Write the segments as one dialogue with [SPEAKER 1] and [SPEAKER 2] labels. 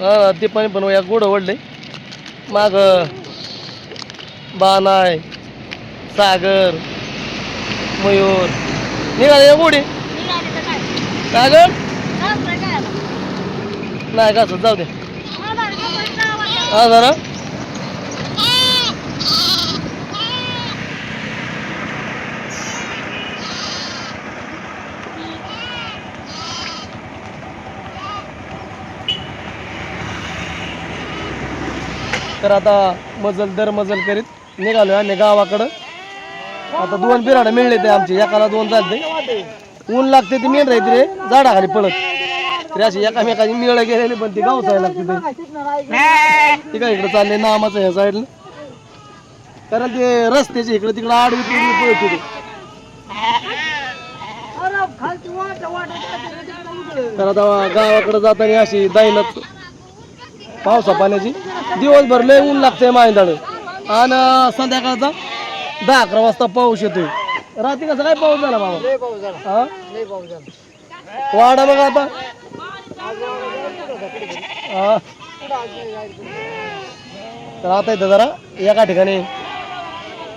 [SPEAKER 1] हा ते पाणी पण या गोड ओढले माग बानाय सागर मयूर. निघाले या गोडी? सागर? नाही का असं? जाऊ दे. हा जरा. तर आता मजल दर मजल करीत निघालो आम्ही गावाकडं. आता दोन बिराड मिळले ते आमचे एकाला दोन चालते ऊन लागते ती मेन राहते रे झाडाखाली पडत. तरी अशी एकामेकाची मिळ गेलेली पण ती गावसायला लागते ते. ती काय इकडे चालले नामाचं ह्या साईडला. कारण ते रस्त्याचे इकडे तिकडे आडवी तिडवी पळत तर आता गावाकडे जाताना अशी दाईनच पावसा पाण्याची. दिवसभर लय ऊन लागतंय माहिंदाळ आणि संध्याकाळचा दहा अकरा वाजता पाऊस येतोय. रात्री कसा काय पाऊस झाला बाबा? हा? वाडा बघा आता. हा. तर आता इथं जरा एका ठिकाणी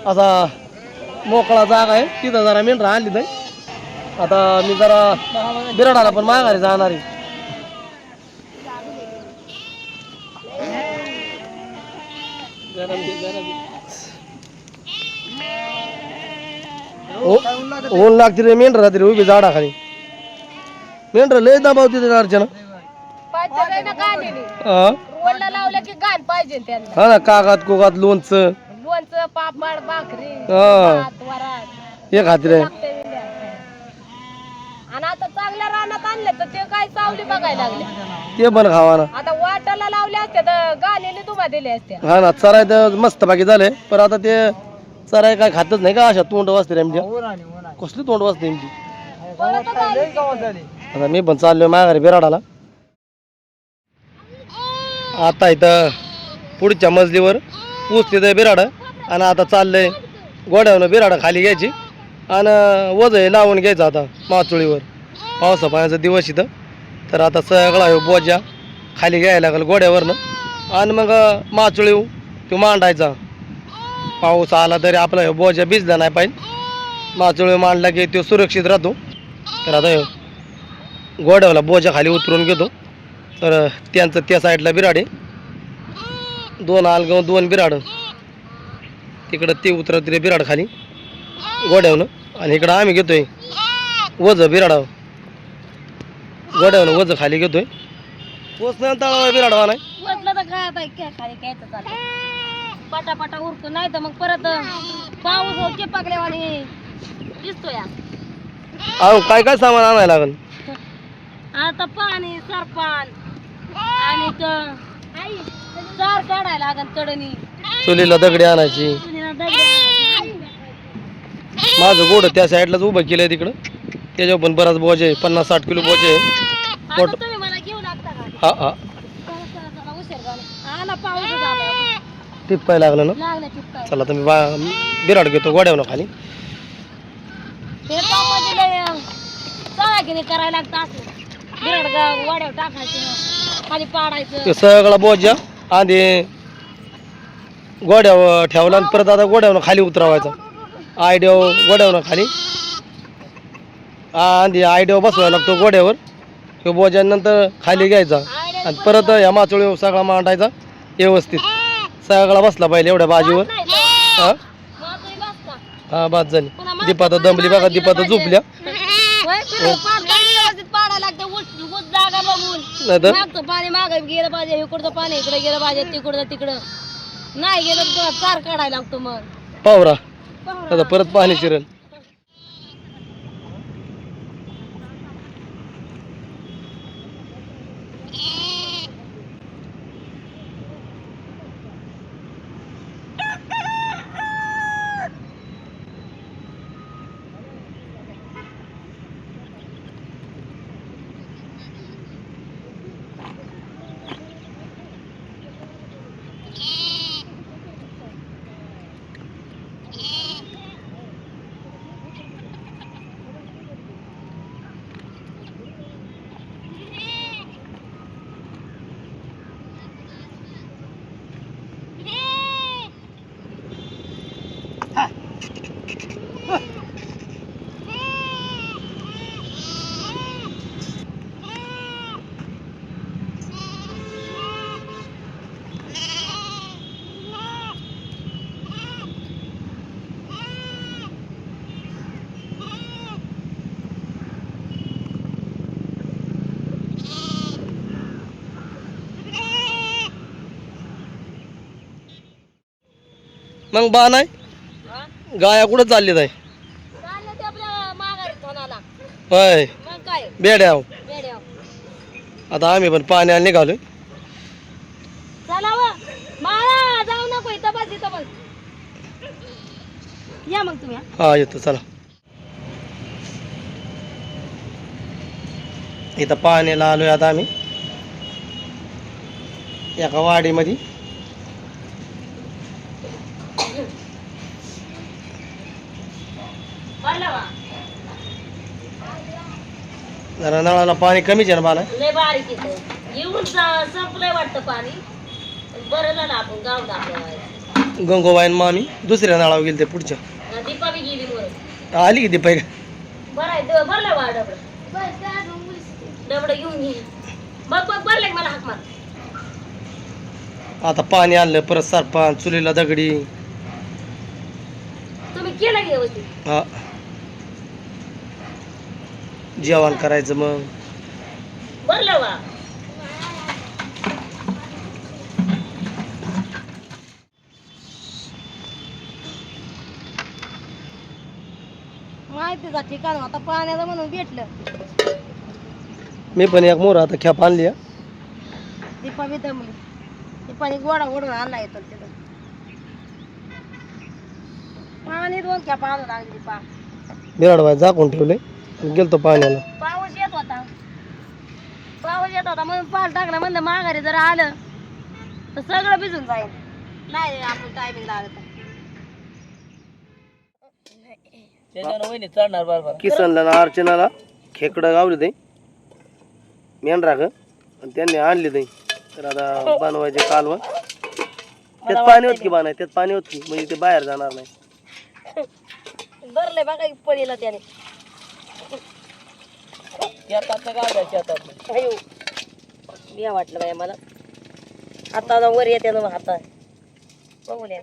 [SPEAKER 1] असा मोकळा जागा आहे. तिथं जरा मेंढरा आणली नाही आता मी जरा बिराडाला पण माघारी जाणार आहे. ऊन लागते रे मेंढरा रात्री उभी झाडाखाली मेंढरा लय दबावते ते अर्चना. हा
[SPEAKER 2] रोडला लावलं की गाण पाहिजे त्यांना.
[SPEAKER 1] हा ना कागात कोगात लोणचं.
[SPEAKER 2] लोणचं पापड भाकरी
[SPEAKER 1] हा.
[SPEAKER 2] भात वरण.
[SPEAKER 1] हे खाते रे
[SPEAKER 2] विड्या. आणि आता चांगल्या ते काय सावली बघायला लागले.
[SPEAKER 1] ते पण खावा ना.
[SPEAKER 2] आता वाटाला लावले असते तर गाण्याने तुम्हा दिले असते.
[SPEAKER 1] हा ना चराय तर मस्त बाकी झालंय पण आता ते चराय काय खातच नाही का अशा तोंड वाजते रे आमच्या कसली तोंड वाजते आमची आता मी पण चाललोय माघारी बिराडाला. आता इथं पुढच्या मजलीवर पुसते ते बिराड आणि आता चाललंय गोड्यावनं बिराड खाली घ्यायची आणि वज लावून घ्यायचं आता माचोळीवर. पावसा पाण्याचा दिवस इथं. तर आता सगळा ह्यो बोजा खाली घ्यायला लागेल घोड्यावरनं. आणि मग माचोळी तो मांडायचा. पाऊस आला तरी आपला ह्यो बोजा भिजला नाही पाहिजे. माचोळी मांडला की तो सुरक्षित राहतो. तर आता ह्यो बोजा खाली उतरून घेतो. तर त्यांचं त्या साईडला बिराड आहे. दोन आलगाव दोन बिराड. तिकडं ते उतरत बिराड खाली. गोड्यावनं आणि इकडं आम्ही घेतोय. वज बिराड गोड्यावनं वज खाली घेतोय. पोचणार तळावा बिराडवा नाही.
[SPEAKER 2] म्हटलं तर काय काय खाली घ्यायचं चाललं पटापटा उरतो नाही तर मग परत पाऊस चिपकल्यावानी दिसतो या
[SPEAKER 1] अहो काय काय सामान आणायला लागेल?
[SPEAKER 2] आता पाणी सरपान आणि क- चार काढायला लागन चढणी
[SPEAKER 1] चुलीला दगडी आणायची.
[SPEAKER 2] चुलीला दगड.
[SPEAKER 1] माझं गोड त्या साईडलाच उभं केलंय तिकडं. त्याच्यावर पण बराच बोज आहे पन्नास साठ किलो बोज आहे. मोठं.
[SPEAKER 2] तुम्ही मला घेऊ लागता का?
[SPEAKER 1] हा हा.
[SPEAKER 2] चला, चला, चला, उशीर झाला. आला पाऊस झाला
[SPEAKER 1] टिप्पाय लागलं ना?
[SPEAKER 2] लागलं चिपकाय
[SPEAKER 1] चला तुम्ही बा बिराड घेतो गोड्यावनं खाली.
[SPEAKER 2] हे पावमध्ये लय चला की नाही करायला लागतं असं. बिराड गा- वाड्यावर टाकायचं खाली पाडायचं.
[SPEAKER 1] ते सगळा बोजा आधी गोड्यावर ठेवला आणि परत आता गोड्यावनं खाली उतरवायचा. आयडिओ गोड्यावनं खाली. आधी आयडिओ बसवायला लागतो गोड्यावर. ह्यो बोजा नंतर खाली घ्यायचा. आणि परत ह्या माचोळीवर सगळा मांडायचा व्यवस्थित. सगळा बसला पाहिजे एवढ्या बाजीवर.
[SPEAKER 2] नाही,
[SPEAKER 1] हा. हा बाद झाली. दीपात दमली बघा दीपात झोपल्या.
[SPEAKER 2] पाणी मागे गेलं पाहिजे इकडचं पाणी इकडे गेलं पाहिजे तिकडं तिकडं नाही गेलं चार काढायला लागतो मग
[SPEAKER 1] पावरा. आता परत पाणी शिरल. मग बाण आहे?
[SPEAKER 2] हा?
[SPEAKER 1] गाया कुठं चालली आहे?
[SPEAKER 2] चाललं ते आपल्या माघारी धनाला.
[SPEAKER 1] होय. बेड्याव. आता आम्ही पण पाण्याला निघालोय.
[SPEAKER 2] जाऊ नको या मग तुम्ही हा.
[SPEAKER 1] हा येतो चला. इथं पाण्याला आलोय आता आम्ही. एका वाडीमध्ये
[SPEAKER 2] भरला वा
[SPEAKER 1] जरा नळाला पाणी कमीच आहे ना बाला?
[SPEAKER 2] लय बारीक इथं येऊन संपलंय वाटतं पाणी. बरं झालं आपण गाव दाखवायचं
[SPEAKER 1] गंगोबाईन मामी दुसऱ्या नळावर गेले ते पुढच्या
[SPEAKER 2] दीपा बी गेली बरं
[SPEAKER 1] आली किती पाय
[SPEAKER 2] बरं आहे द- भरलं वा डबडं. डबडं घेऊन ये. बघ बघ भरलं का मला हाक मार.
[SPEAKER 1] आता पाणी आणलं परत सरपंच चुलीला दगडी.
[SPEAKER 2] तुम्ही केलं की व्यवस्थित?
[SPEAKER 1] हा. जेवण करायचं मग.
[SPEAKER 2] माहितीचा ठिकाण आता पाण्याचं म्हणून भेटलं.
[SPEAKER 1] मी पण एक मोर आता खेप आणली हा.
[SPEAKER 2] दीपा बी दमली. दीपाने गोडा ओढून आणला येतो तिथं पाणी दोन कॅप आणून लागली दीपा.
[SPEAKER 1] बिराडवाय झाकून ठेवले. गेलतो पाण्याला.
[SPEAKER 2] पाऊस येत होता. पाऊस येत होता म्हणून पाल टाकला म्हणलं माघारी जर आलं तर सगळं भिजून जाईल. नाही आपण टायमिंग लागत
[SPEAKER 1] किसनला ना अर्चनाला खेकडं गावले ते. मेंढरा ग. आणि त्यांनी आणली ते. तर आता बनवायचे कालवण त्यात पाणी होत की बाणाय त्यात पाणी होत की? म्हणजे ते बाहेर जाणार नाही.
[SPEAKER 2] भरले बघा की पडीला त्याने. अयो बिया वाटलं मला हाताला वर येते ना हाता बघूया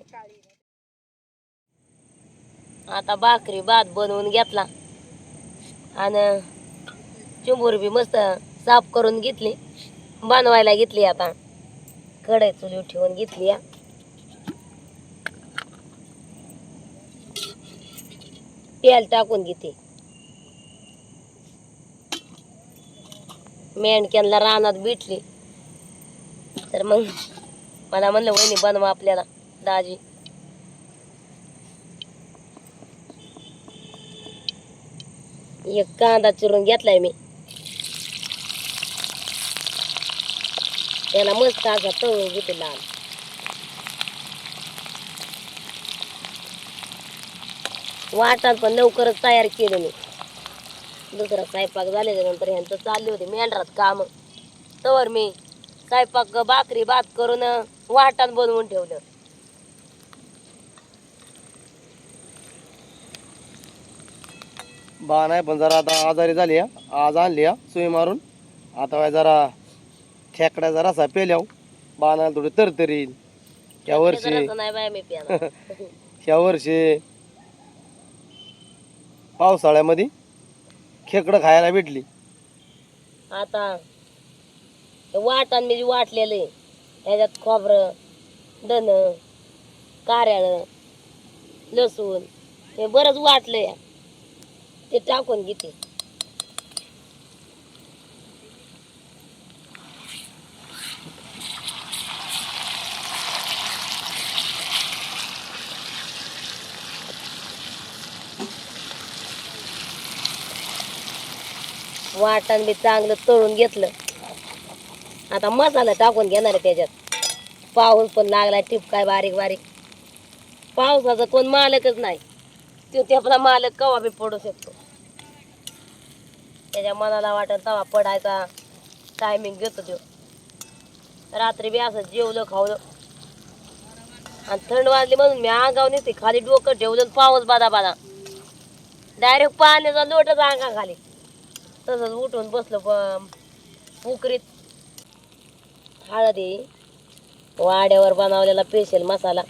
[SPEAKER 2] आता भाकरी भात बनवून घेतला. आणि चिंबूर बी मस्त साफ करून घेतली. बनवायला घेतली आता. कढई चुली ठेवून घेतली या. तेल टाकून घेते. मेंढक्यांना रानात भेटली. तर मग मला म्हणलं वहिनी बनवा आपल्याला दाजी. एक कांदा चिरून घेतलाय मी. त्याला मस्त असा तळून घेते लाल. वाटण पण लवकरच तयार केलं मी. दुसरा स्वयंपाक झाल्याच्यानंतर ह्यांचं चालले होते मेंढरात काम. तवर मी स्वयंपाक भाकरी भात करून वाटण बनवून ठेवलं.
[SPEAKER 1] बा नाही पण जरा आता आजारी झाली हा. आज आणली हा सुई मारून. आता काय जरा खेकड्याचा रसा पेल्याव. बाणाला थोडी तरतरी ह्या वर्षी.
[SPEAKER 2] जरासं नाही बाय मी पियाला
[SPEAKER 1] ह्या वर्षी पावसाळ्यामध्ये खेकडं खायला भेटली.
[SPEAKER 2] आता वाटण मी जे म्हणजे वाटलेलं आहे. ह्याच्यात खोबरं धन कार्याळ लसूण हे बरंच वाटलंय. ते टाकून घेते. वाटण बी चांगलं तळून घेतलं. आता मसाला टाकून घेणार आहे त्याच्यात. पाऊस पण लागला टिपकाय बारीक बारीक. पावसाचा कोण मालकच नाही. तो त्यापला आपला मालक कवा बी पडू शकतो. त्याच्या मनाला वाटत तवा पडायचा. टायमिंग घेतो तो रात्री बी असं जेवलं खावलं. आणि थंड वाजली म्हणून मी अंगाव नेते खाली डोकं ठेवलं पाऊस बादा बादा डायरेक्ट पाण्याचा लोटच अंगा खाली तसंच उठून बसलो प- पुकरीत हळदी वाड्यावर बनवलेला स्पेशल मसाला.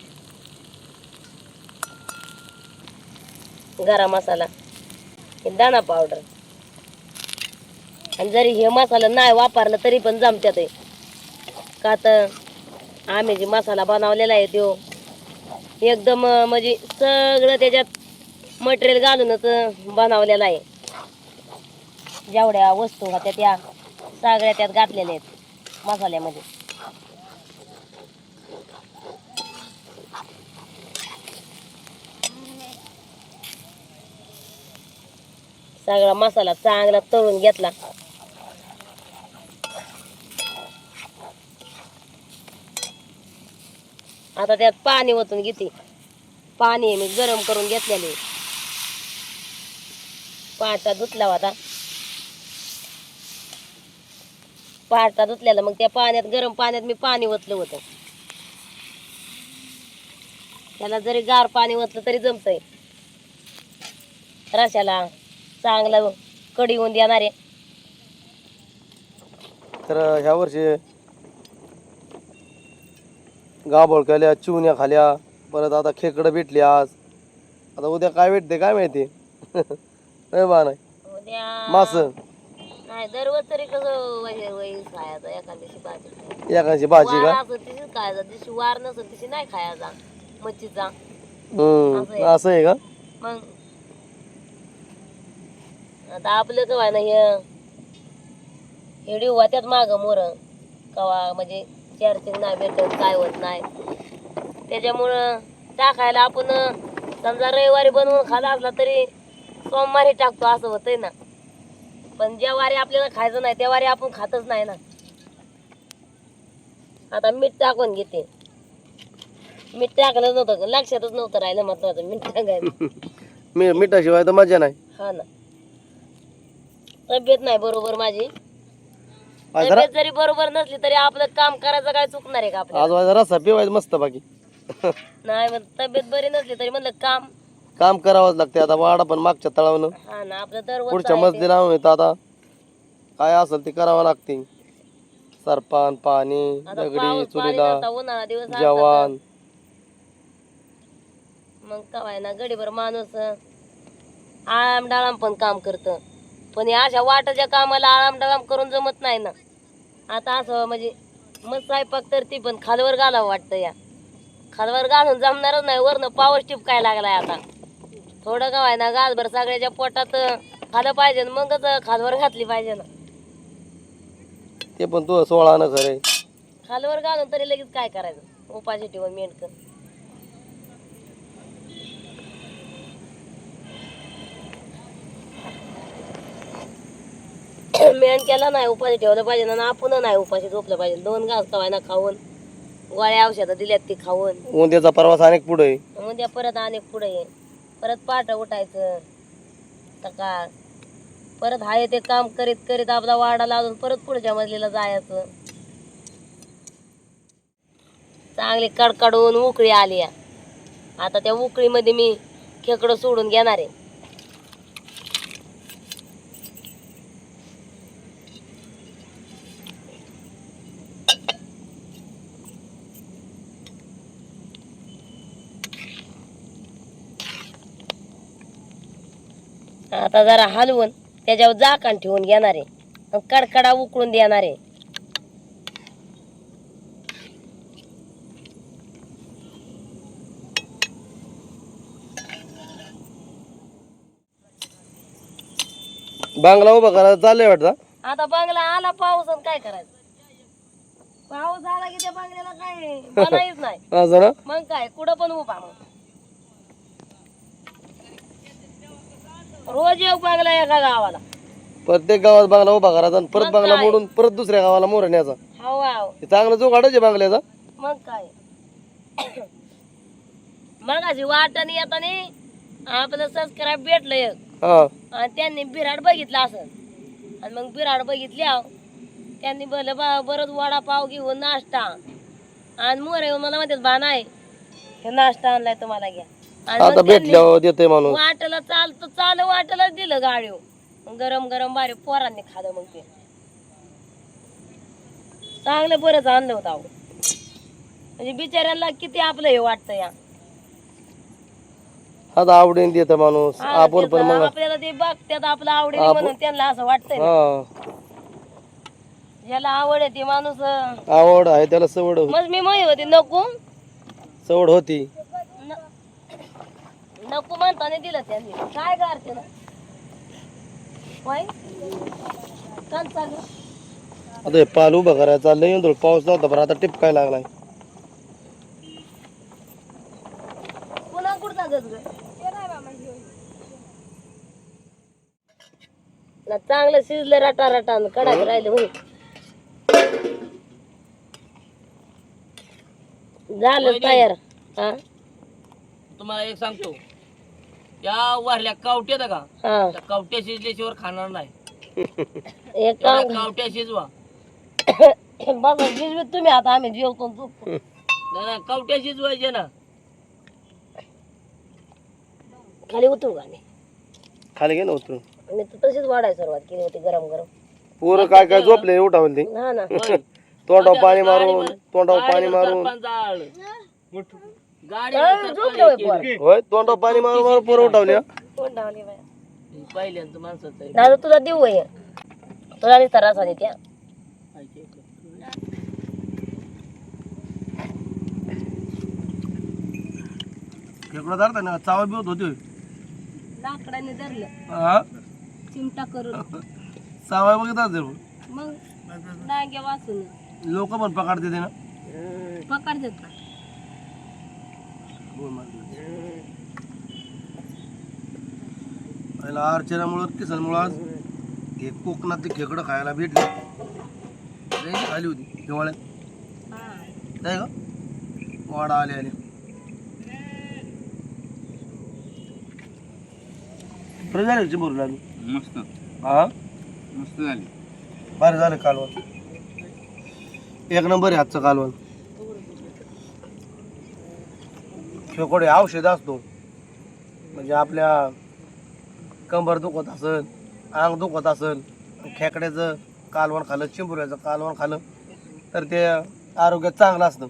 [SPEAKER 2] गरम मसाला. हे दाणा पावडर आणि जरी हे मसाला नाही वापरला तरी पण जमत्यात आहे का तर आम्ही जे मसाला बनवलेला आहे तो एकदम म्हणजे सगळं त्याच्यात मटेरियल घालूनच बनवलेला बनवलेलं आहे. जेवढ्या वस्तू होत्या त्या सगळ्या त्यात घातलेल्या आहेत मसाल्यामध्ये. सगळा मसाला चांगला तळून घेतला. आता त्यात पाणी ओतून घेते. पाणी मी गरम करून घेतलेले. पाटा धुतला होता. पाटा धुतलेला मग त्या पाण्यात गरम पाण्यात मी पाणी ओतलं होतं. त्याला जरी गार पाणी ओतलं तरी जमतंय. रशाला चांगलं कडी होऊन देणार आहे.
[SPEAKER 1] तर ह्या वर्षी गाभोळ केल्या चिवण्या खाल्या परत आता खेकडं भेटली आज. आता उद्या काय भेटते काय माहिती? नाही बा नाही?
[SPEAKER 2] उद्या
[SPEAKER 1] मास.
[SPEAKER 2] नाही दररोज तरी कसं वही वही खायचं एका दिवशी भाजी
[SPEAKER 1] एकाची भाजी
[SPEAKER 2] वार
[SPEAKER 1] का
[SPEAKER 2] असं खायचा दिवशी वार नाही खायचा मच्छीचा
[SPEAKER 1] हम्म असं आहे. का?
[SPEAKER 2] मग आता आपलं कवा ना हे हेडी त्यात माग मोर. कवा म्हणजे चार्जिंग नाही भेटत काय होत नाही. त्याच्यामुळं टाकायला आपण समजा रविवारी बनवून खाला असला तरी सोमवारी टाकतो असं होतंय ना. पण ज्या वारी आपल्याला खायचं नाही त्या वारी आपण खातच नाही ना. आता मीठ टाकून घेते. मीठ टाकलं नव्हतं लक्षातच नव्हतं राहिलं महत्वाचं मीठ टाकायचं
[SPEAKER 1] मी मिठाशिवाय तर मजा नाही.
[SPEAKER 2] हा ना. तब्येत नाही बरोबर माझी.
[SPEAKER 1] आज जरा
[SPEAKER 2] तब्येत जरी बरोबर नसली तरी आपलं काम करायचं काय चुकणार आहे का आपल्याला?
[SPEAKER 1] आज माझा रस्सा पिवायचा मस्त बाकी.
[SPEAKER 2] नाही मग तब्येत बरी नसली तरी म्हणलं काम
[SPEAKER 1] काम करावंच लागते आता वाडा पण मागच्या तळावनं.
[SPEAKER 2] हा ना आपलं दररोज
[SPEAKER 1] पुढच्या मजलीला येतं आता. काय असेल ते करावं लागते सरपान पाणी
[SPEAKER 2] आता
[SPEAKER 1] दगडी
[SPEAKER 2] पाऊस पाणी
[SPEAKER 1] चुलीला
[SPEAKER 2] उन्हाळा दिवस असता
[SPEAKER 1] जवान
[SPEAKER 2] मग काय ना गडीभर माणूस आळाम डाळाम पण काम करत. पण या अशा वाटाच्या कामाला आळाम डाळाम करून जमत नाही ना. आता असं म्हणजे मग स्वयंपाक तर ती पण खालवर घालावं वाटतं या. खालवर घालून जमणारच नाही वरनं पाऊस टिपकाय लागलाय आता. थोडं का ना गाजभर सगळ्याच्या पोटात खालं पाहिजे ना मगच खालवर घातली पाहिजे ना.
[SPEAKER 1] ते पण तू सोळानं खरंय
[SPEAKER 2] खालवर घालून तरी लगेच काय करायचं? उपाशी ठेवून मेंढक. मेंढक्याला नाही उपाशी ठेवलं पाहिजे ना आपण नाही उपाशी झोपलं पाहिजे. दोन घास कवाय ना खाऊन गोळ्या औषधं दिल्यात ती खाऊन.
[SPEAKER 1] उद्याचा प्रवास अनेक पुढे आहे.
[SPEAKER 2] उद्या परत अनेक पुढे ये. परत पाठ उठायचं. सकाळ. परत हाय ते काम करीत करीत आपला वाडा लावून परत पुढच्या मजलीला जायचं. चांगली कडकडून उकळी आली आहे. आता त्या उकळीमध्ये मी खेकडं सोडून घेणार आहे. आता जरा हलवून त्याच्यावर झाकण ठेवून घेणार आहे. कडकडा उकळून देणार आहे.
[SPEAKER 1] बांगला उभा करायला चाललंय वाटतं?
[SPEAKER 2] आता बंगला आला पाऊस आणि काय करायचं? पाऊस आला की त्या बंगल्याला काय बनायच नाही. मग काय कुठं पण उभा मग. रोज येऊ बंगला एका गावाला.
[SPEAKER 1] प्रत्येक गावात बांगला उभा करायचा आणि परत बांगला? मोडून परत दुसऱ्या गावाला मोर न्यायचा
[SPEAKER 2] हाव हाव
[SPEAKER 1] हे चांगलं जोगाडच आहे बांगल्याचा.
[SPEAKER 2] मग काय? मग अशी वाटणी येताना आपलं सबस्क्राईब भेटलं एक.
[SPEAKER 1] हा.
[SPEAKER 2] आणि त्यांनी बिराड बघितला असं. आणि मग बिराड बघितल्या त्यांनी बोललं बा बरंच वडापाव घेऊन नाश्ता. आणि मोर येऊन मला म्हणतात बा नाही. हे नाश्ता आणलाय तुम्हाला घ्या. आणि
[SPEAKER 1] आता
[SPEAKER 2] मग त्यांनी
[SPEAKER 1] भेटल्यावर देते माणूस.
[SPEAKER 2] वाटलं चालतं चाल वाटलंच दिलं गाडी गरम गरम बारी पोरांनी खाल्लं मग ते. चांगलं बरंच आणलं होतं अहो. म्हणजे बिचाऱ्यांना किती आपलं हे वाटतं या.
[SPEAKER 1] आता आवडीने देतं माणूस.
[SPEAKER 2] हा,
[SPEAKER 1] आपण पण मग
[SPEAKER 2] आपल्याला ते बघतात आपलं आवडीने म्हणून त्यांना असं वाटतंय ना.
[SPEAKER 1] हा.
[SPEAKER 2] ज्याला आवड आहे ते माणूस अं,
[SPEAKER 1] आवड आहे त्याला सवड
[SPEAKER 2] मग मी म्हणत होती नको.
[SPEAKER 1] सवड होती.
[SPEAKER 2] नको म्हणताने दिलं त्यांनी. काय करते ना होय?
[SPEAKER 1] आता हे पाल उभं करायचं पाऊस नव्हता बरं. आता टिपकाय लागलाय.
[SPEAKER 2] पुन्हा कुठं गज ग? ना चांगलं शिजलं रटा रटा कडाक राहिलं होय झालं तयार. हा?
[SPEAKER 3] तुम्हाला एक सांगतो. या वारल्या कावट्या का?
[SPEAKER 2] हा.
[SPEAKER 3] त्या कावट्या शिजल्याशिवाय खाणार नाही.
[SPEAKER 2] एक
[SPEAKER 3] तेवढ्या
[SPEAKER 2] काम
[SPEAKER 3] कावट्या शिजवा.
[SPEAKER 2] तुम्ही आता आम्ही जेवतो आणि झोपतो.
[SPEAKER 3] नाही नाही, कावट्या शिजवायचे ना.
[SPEAKER 2] खाली उतरू का मी
[SPEAKER 1] खाली घे ना उतरून.
[SPEAKER 2] मी तर तशीच वाढायला सुरुवात केली होती गरम गरम.
[SPEAKER 1] पोरं काय काय झोपले उठावली ती
[SPEAKER 2] हा ना.
[SPEAKER 3] होय.
[SPEAKER 1] तोंडावर पाणी मारून तोंडावर पाणी मारून.
[SPEAKER 2] होय
[SPEAKER 1] तोंडावर पाणी मारून मारून पोरं उठावली.
[SPEAKER 2] कोण डावली बाया?
[SPEAKER 3] पहिल्यांदा माणसाचं आहे.
[SPEAKER 2] दादा तुला देऊ आहे. तुला नाही तर रसा देत्या
[SPEAKER 3] ऐक, ऐक.
[SPEAKER 1] खेकडं धरता ना चावा बी होत होती
[SPEAKER 2] लाकडाने धरलं.
[SPEAKER 1] हा?
[SPEAKER 2] चिमटा करून.
[SPEAKER 1] चावा बघितला
[SPEAKER 2] मग? वाचून.
[SPEAKER 1] लोक पण पकडते ते ना.
[SPEAKER 2] पकड देत
[SPEAKER 1] पहिला अर्चनामुळं किसनमुळं आज हे कोकणात ते खेकडं खायला भेटले. लई खाली होती हिवाळ्यात. नाही का? वाडा आले आले बरं झालं चिंबूर लागली
[SPEAKER 4] मस्त.
[SPEAKER 1] हा?
[SPEAKER 4] मस्त झाली.
[SPEAKER 1] बरं झालं कालवण. एक नंबर आहे आजचं कालवण. खेकडे औषध असतो. म्हणजे आपल्या कंबर दुखत असेल अंग दुखत असेल खेकड्याचं कालवण खालं चिंबुऱ्याचं कालवण खालं तर ते आरोग्यात चांगलं असतं.